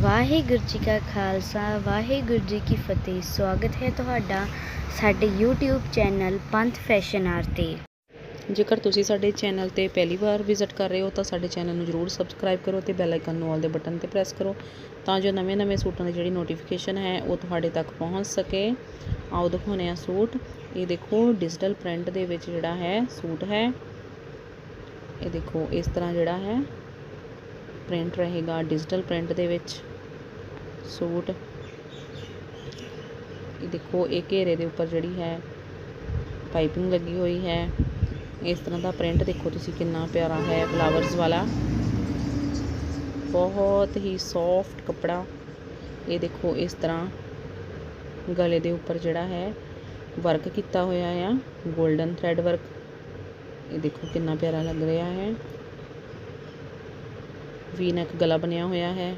ਵਾਹਿਗੁਰੂ ਜੀ ਕਾ ਖਾਲਸਾ, ਵਾਹਿਗੁਰੂ ਜੀ ਕੀ ਫਤਿਹ। ਸਵਾਗਤ ਹੈ ਤੁਹਾਡਾ ਸਾਡੇ YouTube ਚੈਨਲ ਪੰਥ ਫੈਸ਼ਨ ਆਰ ਤੇ। ਜੇਕਰ ਤੁਸੀਂ ਸਾਡੇ ਚੈਨਲ ਤੇ ਪਹਿਲੀ ਵਾਰ ਵਿਜ਼ਿਟ ਕਰ ਰਹੇ ਹੋ ਤਾਂ ਸਾਡੇ ਚੈਨਲ ਨੂੰ ਜਰੂਰ ਸਬਸਕ੍ਰਾਈਬ ਕਰੋ ਤੇ ਬੈਲ ਆਈਕਨ ਨੂੰ ਆਲ ਦੇ ਬਟਨ ਤੇ ਪ੍ਰੈਸ ਕਰੋ ਤਾਂ ਜੋ ਨਵੇਂ-ਨਵੇਂ ਸੂਟਾਂ ਦੀ ਜਿਹੜੀ ਨੋਟੀਫਿਕੇਸ਼ਨ ਹੈ ਉਹ ਤੁਹਾਡੇ ਤੱਕ ਪਹੁੰਚ ਸਕੇ। ਆਓ ਦਿਖਾਉਂਦੇ ਆ ਸੂਟ। ਇਹ ਦੇਖੋ ਡਿਜੀਟਲ ਪ੍ਰਿੰਟ ਦੇ ਵਿੱਚ ਜਿਹੜਾ ਹੈ ਸੂਟ ਹੈ। ਇਹ ਦੇਖੋ, ਇਸ ਤਰ੍ਹਾਂ ਜਿਹੜਾ ਹੈ। ਪ੍ਰਿੰਟ ਰਹੇਗਾ ਡਿਜੀਟਲ ਪ੍ਰਿੰਟ ਦੇ ਵਿੱਚ ਸੂਟ। ਇਹ ਦੇਖੋ, ਇਹ ਘੇਰੇ ਦੇ ਉੱਪਰ ਜਿਹੜੀ ਹੈ ਪਾਈਪਿੰਗ ਲੱਗੀ ਹੋਈ ਹੈ। ਇਸ ਤਰ੍ਹਾਂ ਦਾ ਪ੍ਰਿੰਟ ਦੇਖੋ ਤੁਸੀਂ ਕਿੰਨਾ ਪਿਆਰਾ ਹੈ ਫਲਾਵਰਸ ਵਾਲਾ। ਬਹੁਤ ਹੀ ਸੌਫਟ ਕੱਪੜਾ। ਇਹ ਦੇਖੋ, ਇਸ ਤਰ੍ਹਾਂ ਗਲੇ ਦੇ ਉੱਪਰ ਜਿਹੜਾ ਹੈ ਵਰਕ ਕੀਤਾ ਹੋਇਆ ਆ 골ਡਨ ਥ੍ਰੈਡ ਵਰਕ ਇਹ ਦੇਖੋ ਕਿੰਨਾ ਪਿਆਰਾ ਲੱਗ ਰਿਹਾ ਹੈ। ਵੀ ਨੈਕ ਗਲਾ ਬਣਿਆ ਹੋਇਆ ਹੈ।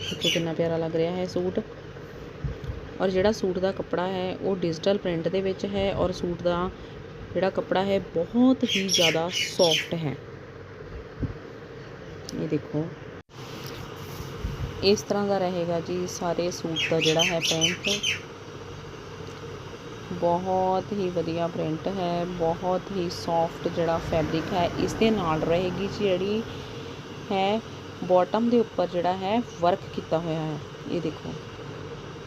ਦੇਖੋ ਕਿੰਨਾ ਪਿਆਰਾ ਲੱਗ ਰਿਹਾ ਹੈ ਸੂਟ। ਔਰ ਜਿਹੜਾ ਸੂਟ ਦਾ ਕੱਪੜਾ ਹੈ, ਉਹ ਡਿਜੀਟਲ ਪ੍ਰਿੰਟ ਦੇ ਵਿੱਚ ਹੈ ਔਰ ਸੂਟ ਦਾ ਜਿਹੜਾ ਕੱਪੜਾ ਹੈ, ਬਹੁਤ ਹੀ ਜ਼ਿਆਦਾ ਸੌਫਟ ਹੈ। ਇਹ ਦੇਖੋ। ਇਸ ਤਰ੍ਹਾਂ ਦਾ ਰਹੇਗਾ ਜੀ ਸਾਰੇ ਸੂਟ ਦਾ ਜਿਹੜਾ ਹੈ ਪੈਂਟ ਬਹੁਤ ਹੀ ਵਧੀਆ ਪ੍ਰਿੰਟ ਹੈ, ਬਹੁਤ ਹੀ ਸੌਫਟ ਜਿਹੜਾ ਫੈਬਰਿਕ ਹੈ ਇਸ ਦੇ ਨਾਲ ਰਹੇਗੀ ਜਿਹੜੀ ਹੈ ਬਾਟਮ ਦੇ ਉੱਪਰ ਜਿਹੜਾ ਹੈ ਵਰਕ ਕੀਤਾ ਹੋਇਆ ਹੈ। ਇਹ ਦੇਖੋ,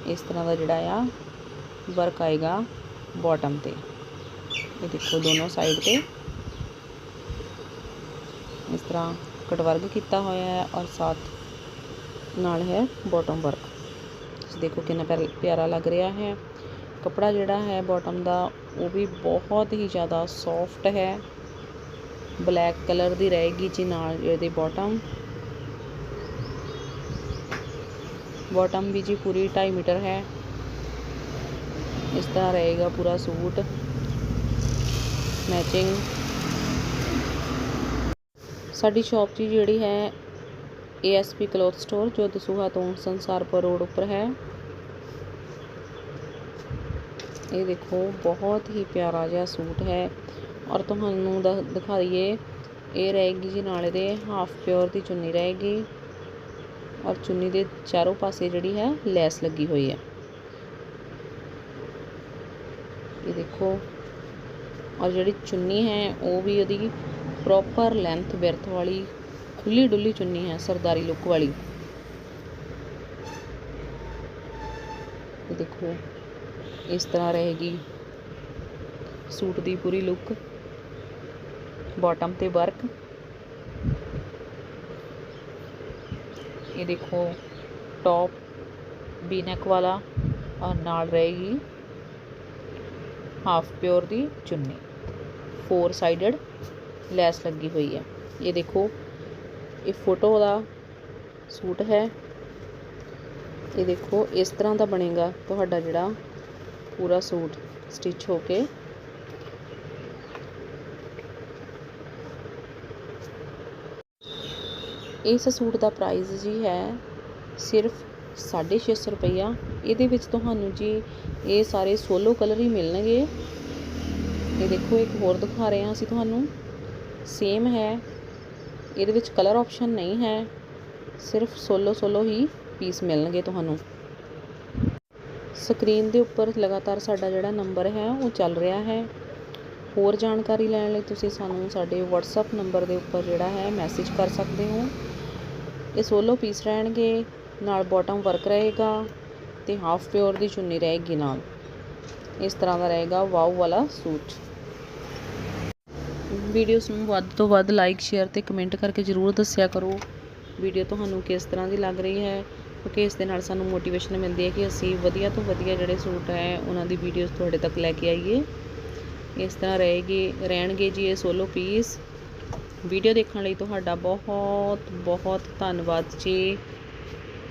ਇਸ ਤਰ੍ਹਾਂ ਦਾ ਜਿਹੜਾ ਆ ਵਰਕ ਆਏਗਾ ਬਾਟਮ ਤੇ। ਇਹ ਦੇਖੋ ਦੋਨੋਂ ਸਾਈਡ ਤੇ। ਇਸ ਤਰ੍ਹਾਂ ਕਟ ਵਰਕ ਕੀਤਾ ਹੋਇਆ ਹੈ ਔਰ ਸਾਥ ਨਾਲ ਹੈ ਬਾਟਮ ਵਰਕ ਤੁਸੀਂ ਦੇਖੋ ਕਿੰਨਾ ਪਿਆਰਾ- ਪਿਆਰਾ ਲੱਗ ਰਿਹਾ ਹੈ। ਕੱਪੜਾ ਜਿਹੜਾ ਹੈ ਬਾਟਮ ਦਾ ਉਹ ਵੀ ਬਹੁਤ ਹੀ ਜ਼ਿਆਦਾ ਸੌਫਟ ਹੈ ਬਲੈਕ ਕਲਰ ਦੀ ਰਹੇਗੀ ਜੀ ਨਾਲ ਇਹਦੀ ਬਾਟਮ ਬਾਟਮ ਵੀ ਜੀ ਪੂਰੀ 2.5 ਮੀਟਰ ਹੈ ਇਸ ਤਰ੍ਹਾਂ ਰਹੇਗਾ ਪੂਰਾ ਸੂਟ ਮੈਚਿੰਗ ਸਾਡੀ ਸ਼ਾਪ ਜੀ ਜਿਹੜੀ ਹੈ ASP ਕਲੋਥ ਸਟੋਰ ਜੋ ਦਸੂਹਾ ਤੋਂ ਸੰਸਾਰਪੁਰ ਰੋਡ ਉੱਪਰ ਹੈ ਇਹ ਦੇਖੋ, ਬਹੁਤ ਹੀ ਪਿਆਰਾ ਜਿਹਾ ਸੂਟ ਹੈ। ਔਰ ਤੁਹਾਨੂੰ ਦ- ਦਿਖਾ ਇਹ ਰਹੇਗੀ ਜੀ ਨਾਲੇ ਦੇ ਹਾਫ ਪਿਓਰ ਦੀ ਚੁੰਨੀ ਰਹੇਗੀ। ਔਰ ਚੁੰਨੀ ਦੇ ਚਾਰੋਂ ਪਾਸੇ ਜਿਹੜੀ ਹੈ, ਲੈਸ ਲੱਗੀ ਹੋਈ ਹੈ। ਇਹ ਦੇਖੋ, ਔਰ ਜਿਹੜੀ ਚੁੰਨੀ ਹੈ, ਉਹ ਵੀ ਉਹਦੀ ਪ੍ਰੋਪਰ ਲੈਂਥ ਵਿਰਥ ਵਾਲੀ ਖੁੱਲੀ ਡੁੱਲੀ ਚੁੰਨੀ ਹੈ, ਸਰਦਾਰੀ ਲੁੱਕ ਵਾਲੀ। ਇਹ ਦੇਖੋ ਇਸ ਤਰ੍ਹਾਂ ਰਹੇਗੀ ਸੂਟ ਦੀ ਪੂਰੀ ਲੁੱਕ ਬਾਟਮ ਤੇ ਵਰਕ ਇਹ ਦੇਖੋ ਟੌਪ ਵੀ ਨੈਕ ਵਾਲਾ ਔਰ ਨਾਲ ਰਹੇਗੀ ਹਾਫ ਪਿਓਰ ਦੀ ਚੁੰਨੀ ਫੋਰ ਸਾਈਡਡ ਲੈਸ ਲੱਗੀ ਹੋਈ ਹੈ ਇਹ ਦੇਖੋ ਇਹ ਫੋਟੋ ਦਾ ਸੂਟ ਹੈ ਇਹ ਦੇਖੋ ਇਸ ਤਰ੍ਹਾਂ ਦਾ ਬਣੇਗਾ ਤੁਹਾਡਾ ਜਿਹੜਾ ਪੂਰਾ ਸੂਟ ਸਟਿਚ ਹੋ ਕੇ। ਇਸ ਸੂਟ ਦਾ ਪ੍ਰਾਈਸ ਜੀ ਹੈ ਸਿਰਫ 650 ਰੁਪਈਆ। ਇਹਦੇ ਵਿੱਚ ਤੁਹਾਨੂੰ ਜੀ ਇਹ ਸਾਰੇ ਸੋਲੋ ਕਲਰ ਹੀ ਮਿਲਣਗੇ। ਇਹ ਦੇਖੋ, ਇੱਕ ਹੋਰ ਦਿਖਾ ਰਹੇ ਹਾਂ ਅਸੀਂ ਤੁਹਾਨੂੰ। ਸੇਮ ਹੈ। ਇਹਦੇ ਵਿੱਚ ਕਲਰ ਆਪਸ਼ਨ ਨਹੀਂ ਹੈ। ਸਿਰਫ ਸੋਲੋ ਸੋਲੋ ਹੀ ਪੀਸ ਮਿਲਣਗੇ ਤੁਹਾਨੂੰ। ਸਕਰੀਨ ਦੇ ਉੱਪਰ ਲਗਾਤਾਰ ਸਾਡਾ ਜਿਹੜਾ ਨੰਬਰ ਹੈ, ਉਹ ਚੱਲ ਰਿਹਾ ਹੈ। ਹੋਰ ਜਾਣਕਾਰੀ ਲੈਣ ਲਈ ਤੁਸੀਂ ਸਾਨੂੰ ਸਾਡੇ WhatsApp ਨੰਬਰ ਦੇ ਉੱਪਰ ਜਿਹੜਾ ਹੈ ਮੈਸੇਜ ਕਰ ਸਕਦੇ ਹੋ। ਇਹ ਸੋਲੋ ਪੀਸ ਰਹਿਣਗੇ, ਨਾਲ ਬਾਟਮ ਵਰਕ ਰਹੇਗਾ ਤੇ ਹਾਫ ਪਿਓਰ ਦੀ ਚੁੰਨੀ ਰਹੇਗੀ ਨਾਲ। ਇਸ ਤਰ੍ਹਾਂ ਦਾ ਰਹੇਗਾ ਵਾਓ ਵਾਲਾ ਸੂਟ। ਵੀਡੀਓਸ ਨੂੰ ਵੱਧ ਤੋਂ ਵੱਧ ਲਾਈਕ ਸ਼ੇਅਰ ਤੇ ਕਮੈਂਟ ਕਰਕੇ ਜਰੂਰ ਦੱਸਿਆ ਕਰੋ। ਵੀਡੀਓ ਤੁਹਾਨੂੰ ਕਿਸ ਤਰ੍ਹਾਂ ਦੀ ਲੱਗ ਰਹੀ ਹੈ ਕਿਉਂਕਿ ਇਸ ਦੇ ਨਾਲ ਸਾਨੂੰ ਮੋਟੀਵੇਸ਼ਨ ਮਿਲਦੀ ਹੈ ਕਿ ਅਸੀਂ ਵਧੀਆ ਤੋਂ ਵਧੀਆ ਜਿਹੜੇ ਸੂਟ ਹੈ, ਉਹਨਾਂ ਦੀ ਵੀਡੀਓਜ਼ ਤੁਹਾਡੇ ਤੱਕ ਲੈ ਕੇ ਆਈਏ। ਇਸ ਤਰ੍ਹਾਂ ਰਹੇਗੀ, ਰਹਿਣਗੇ ਜੀ ਇਹ ਸੋਲੋ ਪੀਸ ਵੀਡੀਓ ਦੇਖਣ ਲਈ ਤੁਹਾਡਾ ਬਹੁਤ ਬਹੁਤ ਧੰਨਵਾਦ ਜੀ।